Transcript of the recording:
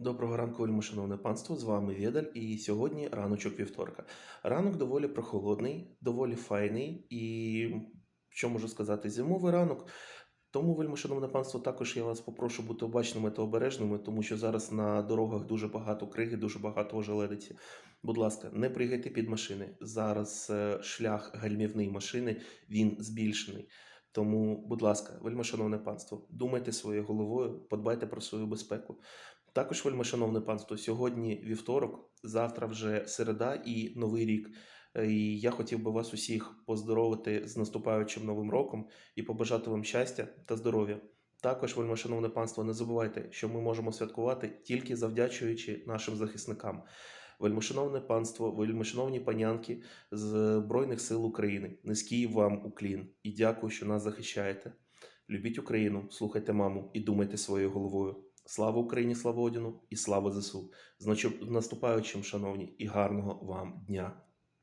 Доброго ранку, вельми шановне панство. З вами Відаль, і сьогодні раночок вівторка. Ранок доволі прохолодний, доволі файний і що можу сказати, зимовий ранок. Тому, вельми шановне панство, також я вас попрошу бути обачними та обережними, тому що зараз на дорогах дуже багато криги, дуже багато ожеледиці. Будь ласка, не пригайте під машини. Зараз е, шлях гальмівної машини він збільшений. Тому, будь ласка, вельми шановне панство, думайте своєю головою, подбайте про свою безпеку. Також, вельми шановне панство, сьогодні вівторок, завтра вже середа і новий рік. Е, І я хотів би вас усіх поздоровити з наступаючим новим роком і побажати вам щастя та здоров'я. Також, вельми шановне панство, не забувайте, що ми можемо святкувати тільки завдячуючи нашим захисникам. Вельмишановне панство, вельмишановні панянки з Збройних сил України. Низький вам уклін і дякую, що нас захищаєте. Любіть Україну, слухайте маму і думайте своєю головою. Слава Україні, слава Одіну і слава ЗСУ. З наступаючим, шановні, і гарного вам дня.